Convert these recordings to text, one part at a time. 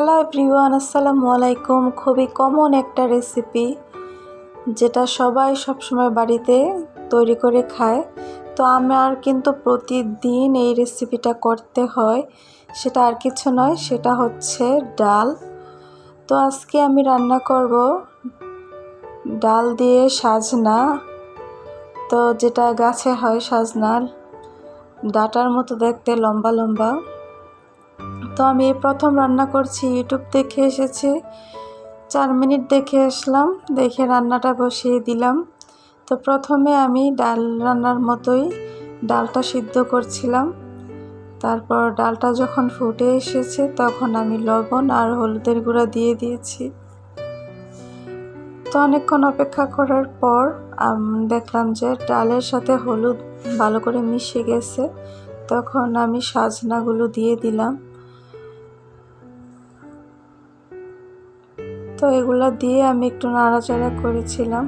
Hello everyone, আসসালামু আলাইকুম। খুবই কমন একটা রেসিপি যেটা সবাই সবসময় বাড়িতে তৈরি করে খায়। তো আমার কিন্তু প্রতিদিন এই রেসিপিটা করতে হয়, সেটা আর কিছু নয়, সেটা হচ্ছে ডাল। তো আজকে আমি রান্না করব ডাল দিয়ে সাজনা। তো যেটা গাছে হয় সাজনার, ডাটার মতো দেখতে লম্বা লম্বা। তো আমি প্রথম রান্না করছি ইউটিউব দেখে এসেছি। চার মিনিট দেখে আসলাম, দেখে রান্নাটা বসিয়ে দিলাম। তো প্রথমে আমি ডাল রান্নার মতোই ডালটা সিদ্ধ করছিলাম। তারপর ডালটা যখন ফুটে এসেছে তখন আমি লবণ আর হলুদের গুঁড়া দিয়ে দিয়েছি। তো অনেকক্ষণ অপেক্ষা করার পর দেখলাম যে ডালের সাথে হলুদ ভালো করে মিশে গেছে। তখন আমি সাজনাগুলো দিয়ে দিলাম। তো এগুলো দিয়ে আমি একটু নাড়াচাড়া করেছিলাম।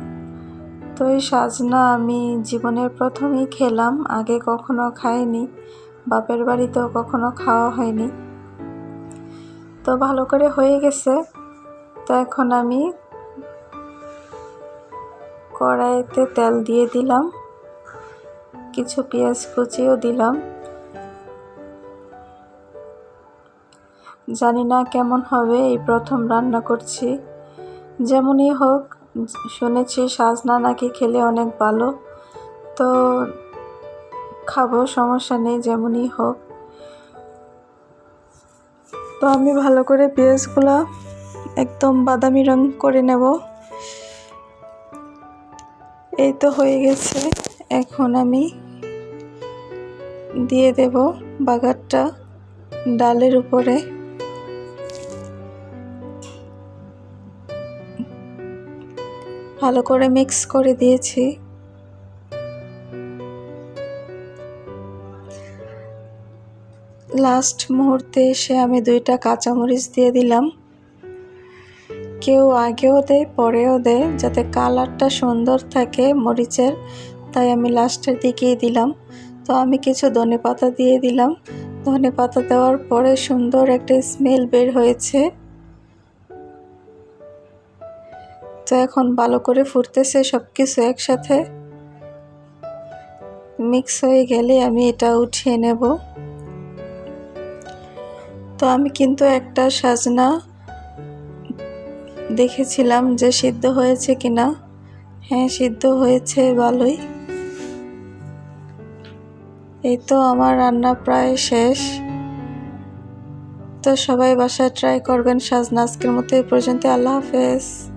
তো এই সাজনা আমি জীবনের প্রথমেই খেলাম, আগে কখনো খাইনি, বাপের বাড়িতেও কখনো খাওয়া হয়নি। তো ভালো করে হয়ে গেছে। তো এখন আমি কড়াইতে তেল দিয়ে দিলাম, কিছু পেঁয়াজ কুচিও দিলাম। জানি না কেমন হবে, এই প্রথম রান্না করছি। যেমনই হোক, শুনেছি সাজনা নাকি খেলে অনেক ভালো। তো খাব, সমস্যা নেই, যেমনই হোক। তো আমি ভালো করে পেঁয়াজগুলো একদম বাদামি রং করে নেব। এই তো হয়ে গেছে। এখন আমি দিয়ে দেব বাগারটা ডালের উপরে। ভালো করে মিক্স করে দিয়েছি। লাস্ট মুহূর্তে এসে আমি দুইটা কাঁচামরিচ দিয়ে দিলাম। কেউ আগেও দেয় পরেও দেয় যাতে কালারটা সুন্দর থাকে মরিচের, তাই আমি লাস্টের দিকেই দিলাম। তো আমি কিছু ধনে পাতা দিয়ে দিলাম। ধনে পাতা দেওয়ার পরে সুন্দর একটা স্মেল বের হয়েছে। তো এখন ভালো করে ফুটতেছে সব কিছু একসাথে মিক্স হয়ে গেলে আমি এটা উঠিয়ে নেব। তো আমি কিন্তু একটা সাজনা দেখেছিলাম যে সিদ্ধ হয়েছে কিনা। হ্যাঁ সিদ্ধ হয়েছে, ভালোই। এই তো আমার রান্না প্রায় শেষ। তো সবাই বাসায় ট্রাই করবেন সাজনা আজকের মতো এই পর্যন্ত আল্লাহ হাফেজ।